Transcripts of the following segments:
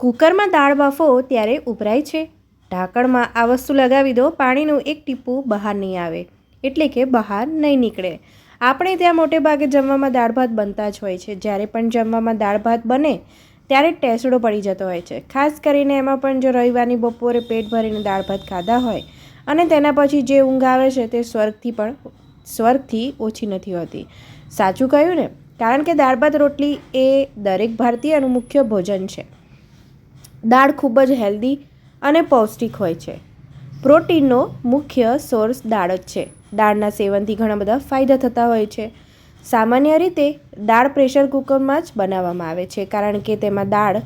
કુકરમાં દાળ બાફો ત્યારે ઉભરાય છે. ઢાંકણમાં આ વસ્તુ લગાવી દો, પાણીનું એક ટીપું બહાર નહીં આવે, એટલે કે બહાર નહીં નીકળે. આપણે ત્યાં મોટે ભાગે જમવામાં દાળ ભાત બનતા જ હોય છે. જ્યારે પણ જમવામાં દાળ ભાત બને, ત્યારે ટેસડો પડી જતો હોય છે. ખાસ કરીને એમાં પણ જો રવિવારની બપોરે પેટ ભરીને દાળ ભાત ખાધા હોય, અને તેના પછી જે ઊંઘ આવે છે તે સ્વર્ગથી પણ, સ્વર્ગથી ઓછી નથી હોતી. સાચું કહ્યું ને? કારણ કે દાળ ભાત રોટલી એ દરેક ભારતીયનું મુખ્ય ભોજન છે. દાળ ખૂબ જ હેલ્ધી અને પૌષ્ટિક હોય છે. પ્રોટીનનો મુખ્ય સોર્સ દાળ જ છે. દાળના સેવનથી ઘણા બધા ફાયદા થતા હોય છે. સામાન્ય રીતે દાળ પ્રેશર કુકરમાં જ બનાવવામાં આવે છે, કારણ કે તેમાં દાળ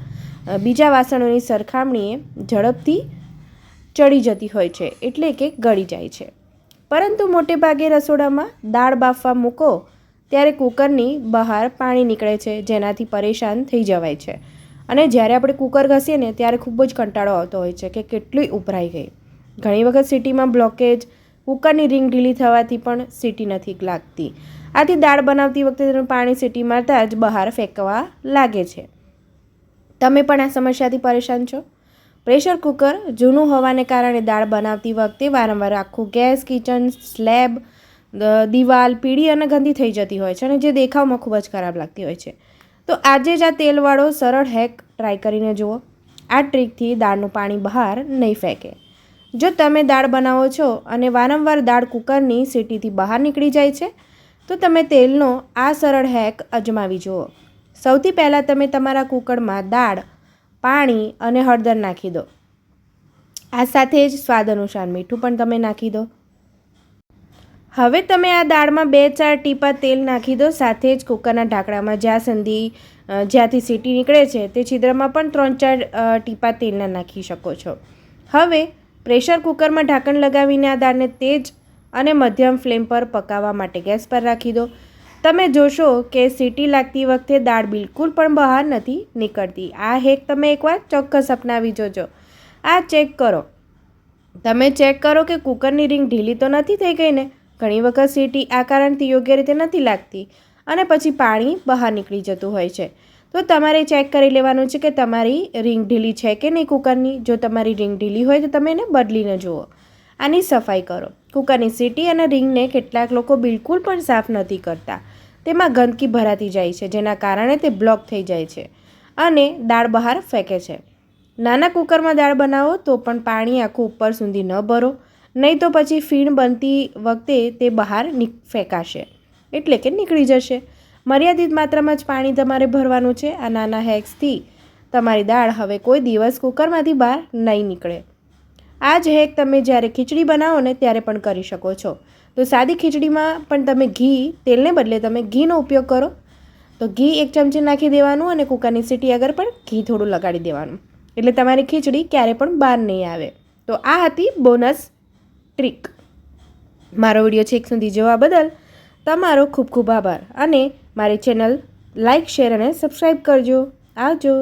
બીજા વાસણોની સરખામણીએ ઝડપથી ચડી જતી હોય છે, એટલે કે ગળી જાય છે. પરંતુ મોટે ભાગે રસોડામાં દાળ બાફવા મૂકો, ત્યારે કુકરની બહાર પાણી નીકળે છે, જેનાથી પરેશાન થઈ જવાય છે. અને જ્યારે આપણે કુકર ઘસીએ ને ત્યારે ખૂબ જ કંટાળો આવતો હોય છે કે કેટલી ઉભરાઈ ગઈ. ઘણી વખત સિટીમાં બ્લોકેજ કુકરની રિંગ ઢીલી થવાથી પણ સીટી નથી લાગતી. આથી દાળ બનાવતી વખતે તેનું પાણી સીટી મારતા જ બહાર ફેંકવા લાગે છે. તમે પણ આ સમસ્યાથી પરેશાન છો? પ્રેશર કુકર જૂનું હોવાને કારણે દાળ બનાવતી વખતે વારંવાર આખું ગેસ, કિચન, સ્લેબ દિવાલ, પીળી અને ગંદી થઈ જતી હોય છે અને જે દેખાવમાં ખૂબ જ ખરાબ લાગતી હોય છે. તો આજે જ આ તેલવાળો સરળ હેક ટ્રાય કરીને જુઓ. આ ટ્રીકથી દાળનું પાણી બહાર નહીં ફેંકે. જો તમે દાળ બનાવો છો અને વારંવાર દાળ કુકરની સીટીથી બહાર નીકળી જાય છે, તો તમે તેલનો આ સરળ હેક અજમાવી જુઓ. સૌથી પહેલાં તમે તમારા કુકરમાં દાળ, પાણી અને હળદર નાખી દો. આ સાથે જ સ્વાદ અનુસાર મીઠું પણ તમે નાખી દો. હવે તમે આ દાળમાં બે ચાર ટીપા તેલ નાખી દો, સાથે જ કુકરના ઢાંકણામાં જ્યાં સંધી જ્યાંથી સીટી નીકળે છે તે છિદ્રમાં પણ ત્રણ ચાર ટીપા તેલના નાખી શકો છો. હવે પ્રેશર કુકરમાં ઢાંકણ લગાવીને આ દાળને તેજ અને મધ્યમ ફ્લેમ પર પકાવવા માટે ગેસ પર રાખી દો. તમે જોશો કે સીટી લાગતી વખતે દાળ બિલકુલ પણ બહાર નથી નીકળતી. આ હેક તમે એકવાર ચોક્કસ અપનાવી જોજો. આ ચેક કરો. તમે ચેક કરો કે કુકરની રિંગ ઢીલી તો નથી થઈ ગઈ ને? ઘણી વખત સીટી આ કારણથી યોગ્ય રીતે નથી લાગતી અને પછી પાણી બહાર નીકળી જતું હોય છે. તો તમારે ચેક કરી લેવાનું છે કે તમારી રિંગ ઢીલી છે કે નહીં કુકરની? જો તમારી રિંગ ઢીલી હોય તો તમે એને બદલીને જુઓ. આની સફાઈ કરો. કુકરની સીટી અને રિંગને કેટલાક લોકો બિલકુલ પણ સાફ નથી કરતા. તેમાં ગંદકી ભરાતી જાય છે, જેના કારણે તે બ્લોક થઈ જાય છે અને દાળ બહાર ફેંકે છે. નાના કુકરમાં દાળ બનાવો તો પણ પાણી આખું ઉપર સુધી ન ભરો. નહીં તો પછી ફીણ બનતી વખતે તે બહાર ફેંકાશે. એટલે કે નીકળી જશે. મર્યાદિત માત્રામાં જ પાણી તમારે ભરવાનું છે. આ નાના હેક્સથી તમારી દાળ હવે કોઈ દિવસ કુકરમાંથી બહાર નહીં નીકળે. આ જ હેક તમે જ્યારે ખીચડી બનાવો ને ત્યારે પણ કરી શકો છો. તો સાદી ખીચડીમાં પણ તમે ઘી, તેલને બદલે તમે ઘીનો ઉપયોગ કરો. તો ઘી એક ચમચી નાખી દેવાનું અને કુકરની સીટી આગળ પણ ઘી થોડું લગાડી દેવાનું. એટલે તમારી ખીચડી ક્યારે પણ બહાર નહીં આવે. તો આ હતી બોનસ ટ્રીક મારો વીડિયો છેક સુધી જોવા બદલ તમારો ખૂબ ખૂબ આભાર અને મારી ચેનલ લાઇક શેર અને સબસ્ક્રાઈબ કરજો. આવજો.